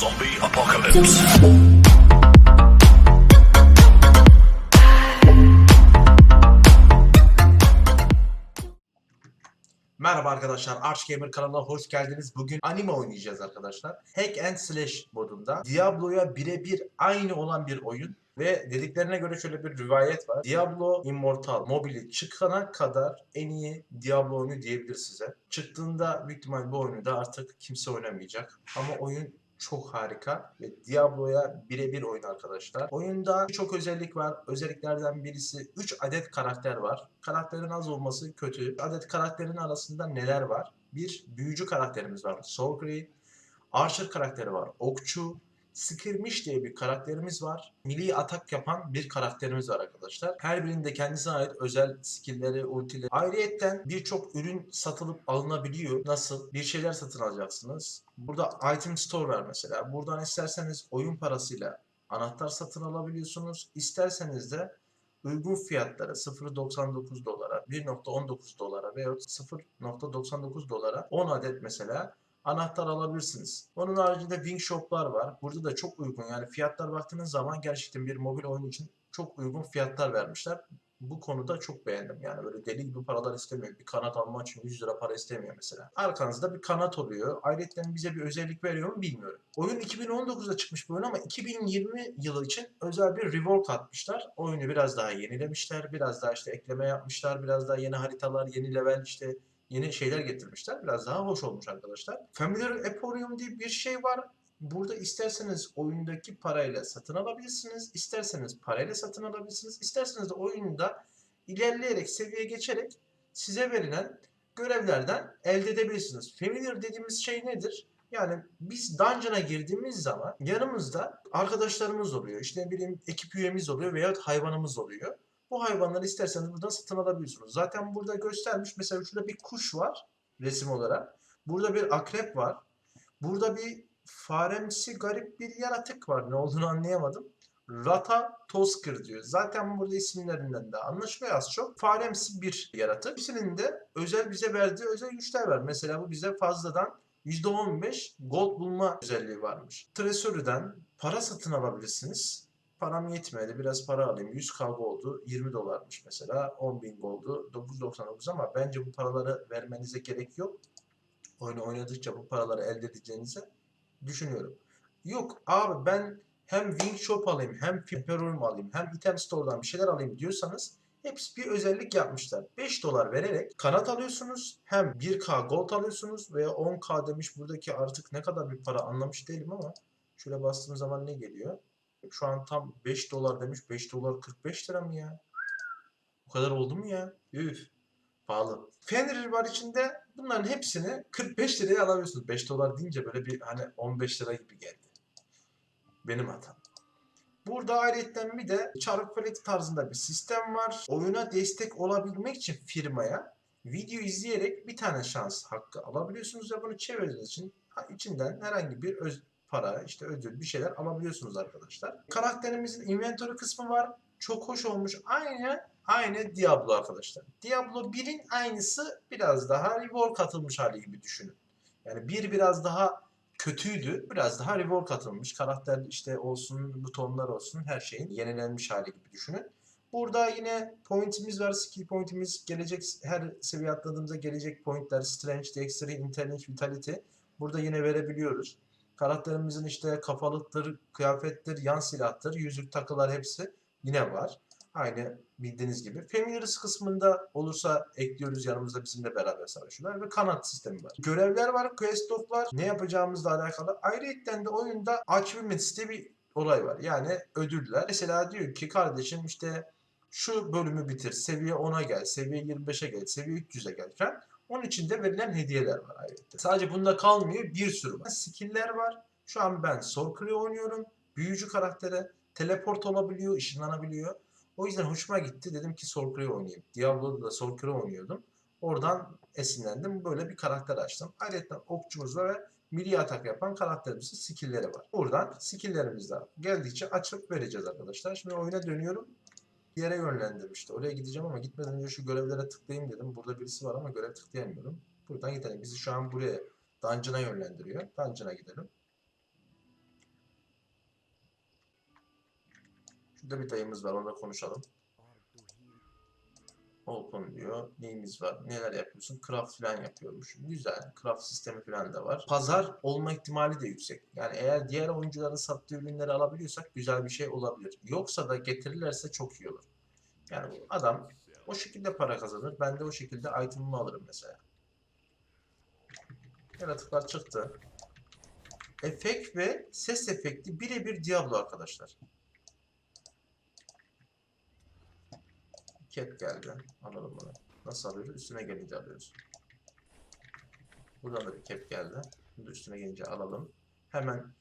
Zombie apocalypse. Merhaba arkadaşlar, Arch Gamer kanalına hoş geldiniz. Bugün anime oynayacağız arkadaşlar. Hack and Slash modunda. Diablo'ya birebir aynı olan bir oyun. Ve dediklerine göre şöyle bir rivayet var. Diablo Immortal mobili çıkana kadar en iyi Diablo oyunu diyebilir size. Çıktığında büyük ihtimal bu oyunu da artık kimse oynamayacak. Ama oyun çok harika ve Diablo'ya birebir oyun arkadaşlar. Oyunda birçok özellik var. Özelliklerden birisi 3 adet karakter var. Karakterin az olması kötü. 3 adet karakterin arasında neler var? Bir büyücü karakterimiz var. Solgrave. Archer karakteri var. Okçu. Skirmish diye bir karakterimiz var. Milli atak yapan bir karakterimiz var arkadaşlar. Her birinde kendisine ait özel skillleri, ultileri. Ayrıyetten birçok ürün satılıp alınabiliyor. Nasıl? Bir şeyler satın alacaksınız. Burada item store var mesela. Buradan isterseniz oyun parasıyla anahtar satın alabiliyorsunuz. İsterseniz de uygun fiyatlara 0.99 dolara, 1.19 dolara veya 0.99 dolara 10 adet mesela anahtar alabilirsiniz. Onun haricinde Wing Shop'lar var. Burada da çok uygun yani fiyatlar baktığınız zaman gerçekten bir mobil oyun için çok uygun fiyatlar vermişler. Bu konuda çok beğendim. Yani böyle deli gibi paralar istemiyor. Bir kanat almak için 100 lira para istemiyor mesela. Arkanızda bir kanat oluyor. Ayrıca bize bir özellik veriyor mu bilmiyorum. Oyun 2019'da çıkmış bir oyun ama 2020 yılı için özel bir rework atmışlar. Oyunu biraz daha yenilemişler. Biraz daha işte ekleme yapmışlar. Biraz daha yeni haritalar, yeni level işte yeni şeyler getirmişler. Biraz daha hoş olmuş arkadaşlar. Familiar Emporium diye bir şey var. Burada isterseniz oyundaki parayla satın alabilirsiniz. isterseniz parayla satın alabilirsiniz. isterseniz de oyunda ilerleyerek, seviye geçerek size verilen görevlerden elde edebilirsiniz. Familiar dediğimiz şey nedir? Yani biz dungeon'a girdiğimiz zaman yanımızda arkadaşlarımız oluyor. İşte ne bileyim ekip üyemiz oluyor veya hayvanımız oluyor. Bu hayvanları isterseniz buradan satın alabiliyorsunuz. Zaten burada göstermiş. Mesela şurada bir kuş var resim olarak. Burada bir akrep var. Burada bir faremsi garip bir yaratık var. Ne olduğunu anlayamadım. Rata Tosker diyor. Zaten burada isimlerinden de anlaşılıyor az çok. Faremsi bir yaratık. İkisinin de özel bize verdiği özel güçler var. Mesela bu bize fazladan %15 gold bulma özelliği varmış. Treasury'den para satın alabilirsiniz. Param yetmedi. Biraz para alayım. 100 kavga oldu. 20 dolarmış mesela. 10 bin oldu. 9.99 ama bence bu paraları vermenize gerek yok. Oyunu oynadıkça bu paraları elde edeceğinizi düşünüyorum. Yok abi ben hem Wing Shop alayım hem Imperium alayım hem Item Store'dan bir şeyler alayım diyorsanız hepsi bir özellik yapmışlar. 5 dolar vererek kanat alıyorsunuz. Hem 1K gold alıyorsunuz veya 10K demiş buradaki artık ne kadar bir para anlamış değilim ama şöyle bastığım zaman ne geliyor? Şu an tam 5 dolar demiş. 5 dolar 45 lira mı ya? Bu kadar oldu mu ya? Üf. Pahalı. Fenrir var içinde bunların hepsini 45 liraya alabiliyorsunuz. 5 dolar deyince böyle bir hani 15 lira gibi geldi. Benim hatam. Burada ayrıca bir de çarpı felek tarzında bir sistem var. Oyuna destek olabilmek için firmaya video izleyerek bir tane şans hakkı alabiliyorsunuz ve bunu çevirdiğiniz için içinden herhangi bir öz- para, işte ödül bir şeyler alabiliyorsunuz arkadaşlar. Karakterimizin inventory kısmı var. Çok hoş olmuş. Aynı aynı Diablo arkadaşlar. Diablo 1'in aynısı biraz daha rework katılmış hali gibi düşünün. Yani bir biraz daha kötüydü. Biraz daha rework katılmış. Karakter işte olsun, butonlar olsun her şeyin yenilenmiş hali gibi düşünün. Burada yine pointimiz var. Skill pointimiz gelecek her seviye atladığımızda gelecek pointler. Strength, Dexterity, Intelligence, Vitality. Burada yine verebiliyoruz. Karakterimizin işte kafalıktır, kıyafettir, yan silahtır, yüzük takılar hepsi yine var. Aynı bildiğiniz gibi. Familiars kısmında olursa ekliyoruz yanımızda bizimle beraber savaşıyorlar ve kanat sistemi var. Görevler var, quest log'lar, ne yapacağımızla alakalı. Ayrıca de oyunda achievements diye bir olay var. Yani ödüller. Mesela diyor ki kardeşim işte şu bölümü bitir, seviye 10'a gel, seviye 25'e gel, seviye 300'e gel falan. Onun içinde verilen hediyeler var ayrıca. Sadece bunda kalmıyor, bir sürü var. Skill'ler var. Şu an ben Sorcery oynuyorum. Büyücü karaktere teleport olabiliyor, ışınlanabiliyor. O yüzden hoşuma gitti. Dedim ki Sorcery oynayayım. Diablo'da da Sorcery oynuyordum. Oradan esinlendim. Böyle bir karakter açtım. Ayrıca okçumuz var ve milli atak yapan karakterimizin skill'leri var. Buradan skill'lerimiz de geldikçe açıp vereceğiz arkadaşlar. Şimdi oyuna dönüyorum bir yere yönlendirmişti. Oraya gideceğim ama gitmeden önce şu görevlere tıklayayım dedim. Burada birisi var ama görev tıklayamıyorum. Buradan gidelim. Bizi şu an buraya Dungeon'a yönlendiriyor. Dungeon'a gidelim. Şurada bir dayımız var. Onunla konuşalım. Open diyor. Neyimiz var? Neler yapıyorsun? Craft falan yapıyormuş. Güzel. Craft sistemi falan da var. Pazar olma ihtimali de yüksek. Yani eğer diğer oyuncuların sattığı ürünleri alabiliyorsak güzel bir şey olabilir. Yoksa da getirirlerse çok iyi olur. Yani adam o şekilde para kazanır. Ben de o şekilde item'ımı alırım mesela. Yaratıklar çıktı. Efekt ve ses efekti birebir Diablo arkadaşlar. Cat geldi. Alalım bunu. Nasıl alıyoruz? Üstüne gelince alıyoruz. Buradan da bir cap geldi. Bunu da üstüne gelince alalım. Hemen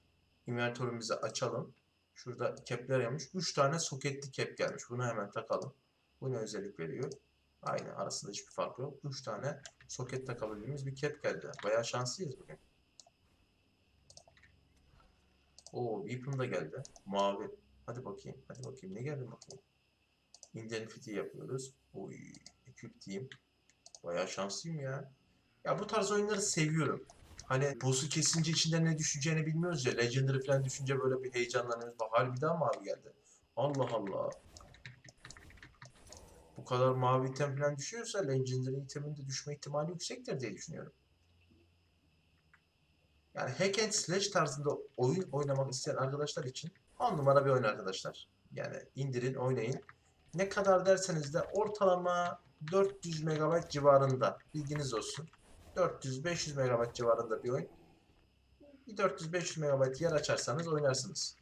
inventörümüzü açalım. Şurada cap'ler yapmış. 3 tane soketli cap gelmiş. Bunu hemen takalım. Bu ne özellik veriyor? Aynı arasında hiçbir fark yok. 3 tane soket takabildiğimiz bir cap geldi. Bayağı şanslıyız bugün. Oo, Weapon da geldi. Mavi. Hadi bakayım. Hadi bakayım. Ne geldi bakayım. Indenfity yapıyoruz. Oy, Equip Team. Bayağı şanslıyım ya. Ya bu tarz oyunları seviyorum. Hani boss'u kesince içinden ne düşeceğini bilmiyoruz ya. Legendary falan düşünce böyle bir heyecanlanıyoruz. Bak harbiden mavi geldi. Allah Allah. Bu kadar mavi item falan düşüyorsa Legendary itemin de düşme ihtimali yüksektir diye düşünüyorum. Yani hack and slash tarzında oyun oynamak isteyen arkadaşlar için 10 numara bir oyun arkadaşlar. Yani indirin oynayın. Ne kadar derseniz de ortalama 400 MB civarında bilginiz olsun. 400-500 MB civarında bir oyun. Bir 400-500 MB yer açarsanız oynarsınız.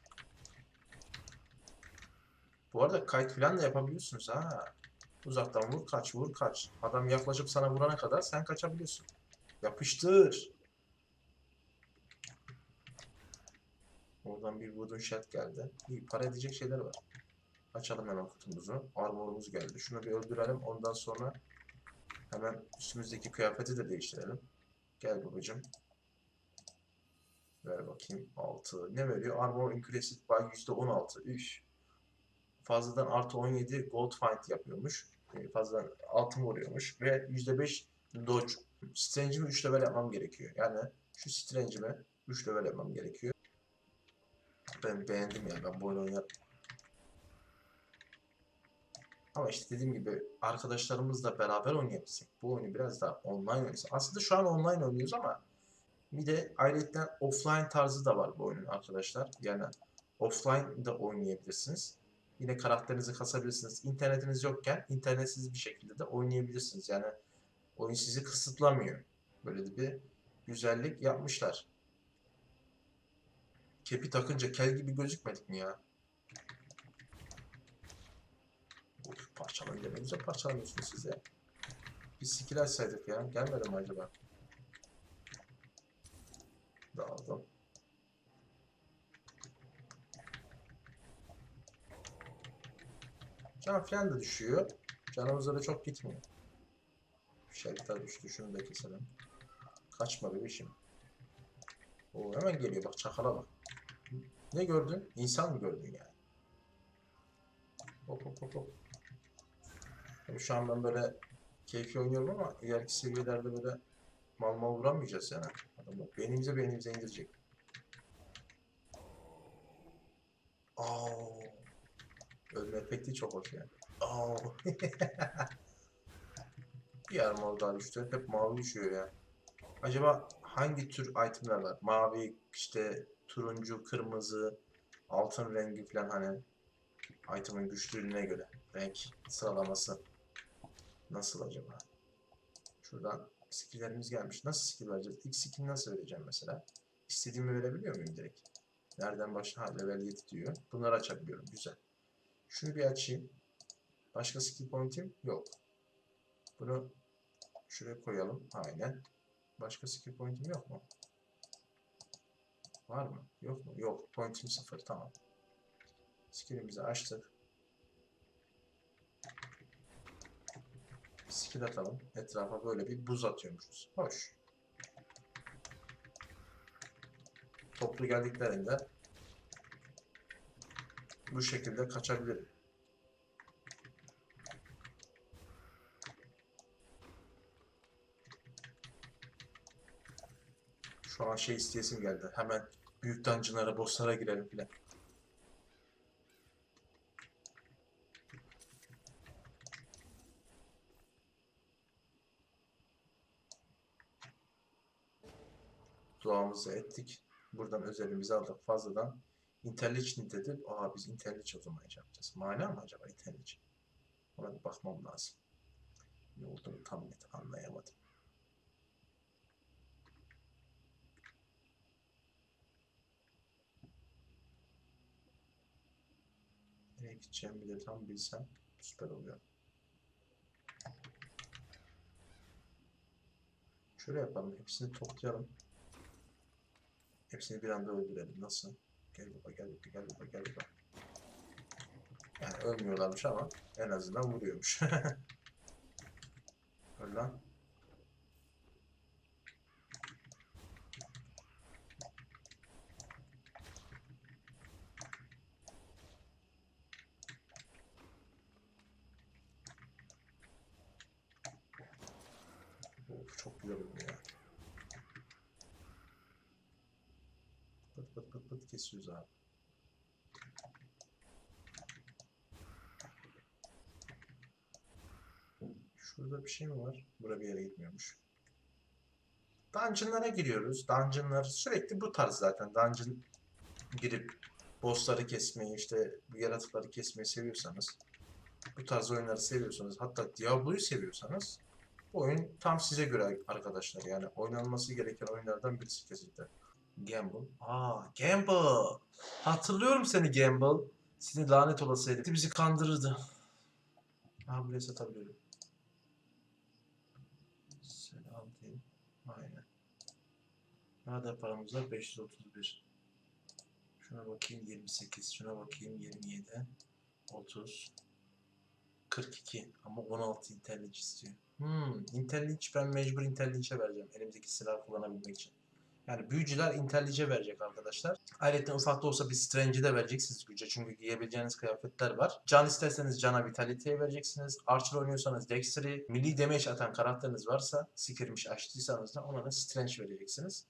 Bu arada kayıt falan da yapabiliyorsunuz ha. Uzaktan vur kaç vur kaç. Adam yaklaşıp sana vurana kadar sen kaçabiliyorsun. Yapıştır. Oradan bir wooden shell geldi. İyi para edecek şeyler var. Açalım hemen kutumuzu. Armorumuz geldi. Şunu bir öldürelim. Ondan sonra hemen üstümüzdeki kıyafeti de değiştirelim. Gel babacım. Ver bakayım 6. Ne veriyor? Armor increased by %16. Üf. Fazladan artı 17 gold find yapıyormuş. Ee, Fazladan altın vuruyormuş. Ve %5 dodge. Strange'imi 3 level yapmam gerekiyor. Yani şu Strange'imi 3 level yapmam gerekiyor. Ben beğendim ya. Ben bu oyunu oynarım. Ama işte dediğim gibi arkadaşlarımızla beraber oynayabilsek. Bu oyunu biraz daha online oynasak. Aslında şu an online oynuyoruz ama bir de ayrıca offline tarzı da var bu oyunun arkadaşlar. Yani offline da oynayabilirsiniz. Yine karakterinizi kasabilirsiniz. İnternetiniz yokken internetsiz bir şekilde de oynayabilirsiniz. Yani oyun sizi kısıtlamıyor. Böyle de bir güzellik yapmışlar. Kepi takınca kel gibi gözükmedik mi ya? Of, parçalayın ne güzel parçalamıyorsunuz siz ya. Bir skill açsaydık ya. Gelmedi mi acaba? Dağıldım. Can falan da düşüyor. Canımıza da çok gitmiyor. Shelter düştü. Şunu da keselim. Kaçma bebişim. Oo, hemen geliyor bak çakala bak. Ne gördün? İnsan mı gördün yani? Hop hop hop hop. Tabii şu an ben böyle keyfi oynuyorum ama ileriki seviyelerde böyle mal mal vuramayacağız yani. Adamlar beynimize beynimize indirecek. Aa, ölme efekti çok hoş yani. Aa. Bir armor daha düştü. Hep mavi düşüyor ya. Acaba hangi tür itemler var? Mavi, işte turuncu, kırmızı, altın rengi falan hani item'ın güçlülüğüne göre renk sıralaması nasıl acaba? Şuradan skill'lerimiz gelmiş. Nasıl skill vereceğiz? İlk skill nasıl vereceğim mesela? İstediğimi verebiliyor muyum direkt? Nereden başla? Ha, level 7 diyor. Bunları açabiliyorum. Güzel. Şunu bir açayım. Başka skill point'im yok. Bunu şuraya koyalım. Aynen. Başka skill point'im yok mu? Var mı? Yok mu? Yok. Point'im sıfır. Tamam. Skill'imizi açtık. Skill atalım. Etrafa böyle bir buz atıyormuşuz. Hoş. Toplu geldiklerinde bu şekilde kaçabilirim. Şu an şey isteyesim geldi. Hemen büyük dungeonlara, bosslara girelim filan. Duamızı ettik. Buradan özelimizi aldık fazladan. Interliç dedi. Aa biz interliç o zaman yapacağız. Mana mı acaba interliç? Ona bir bakmam lazım. Ne olduğunu tam net anlayamadım. Nereye gideceğimi bile tam bilsem süper oluyor. Şöyle yapalım. Hepsini toplayalım. Hepsini bir anda öldürelim. Nasıl? Gel baba gel baba gel baba gel baba. Yani ölmüyorlarmış ama en azından vuruyormuş. Öl lan. Of çok güzel oldu ya. Pıt kesiyoruz abi. Şurada bir şey mi var? Bura bir yere gitmiyormuş. Dungeon'lara giriyoruz. Dungeon'lar sürekli bu tarz zaten. Dungeon girip bossları kesmeyi, işte bu yaratıkları kesmeyi seviyorsanız, bu tarz oyunları seviyorsanız, hatta Diablo'yu seviyorsanız bu oyun tam size göre arkadaşlar. Yani oynanması gereken oyunlardan birisi kesinlikle. Gamble. Aa, Gamble. Hatırlıyorum seni Gamble. Seni lanet olası herif. Bizi kandırırdı. Ha buraya satabiliyorum. Selam diyeyim. Aynen. Ne kadar paramız var? 531. Şuna bakayım 28. Şuna bakayım 27. 30. 42. Ama 16 interlinç istiyor. Hmm, interlinç ben mecbur interlinçe vereceğim. Elimdeki silahı kullanabilmek için. Yani büyücüler interlinçe verecek arkadaşlar. Ayrıca ufak da olsa bir strange'i de vereceksiniz güce. Çünkü giyebileceğiniz kıyafetler var. Can isterseniz cana vitality'ye vereceksiniz. Archer oynuyorsanız dexter'i. Milli damage atan karakteriniz varsa skirmiş açtıysanız da ona da strange vereceksiniz.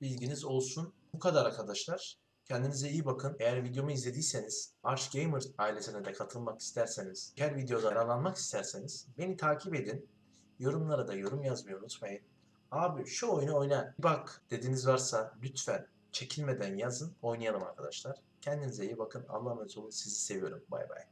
Bilginiz olsun. Bu kadar arkadaşlar. Kendinize iyi bakın. Eğer videomu izlediyseniz, Arch Gamer ailesine de katılmak isterseniz, her videoda aralanmak isterseniz beni takip edin. Yorumlara da yorum yazmayı unutmayın. Abi şu oyunu oyna. Bak dediğiniz varsa lütfen çekinmeden yazın. Oynayalım arkadaşlar. Kendinize iyi bakın. Allah'a emanet olun. Sizi seviyorum. Bay bay.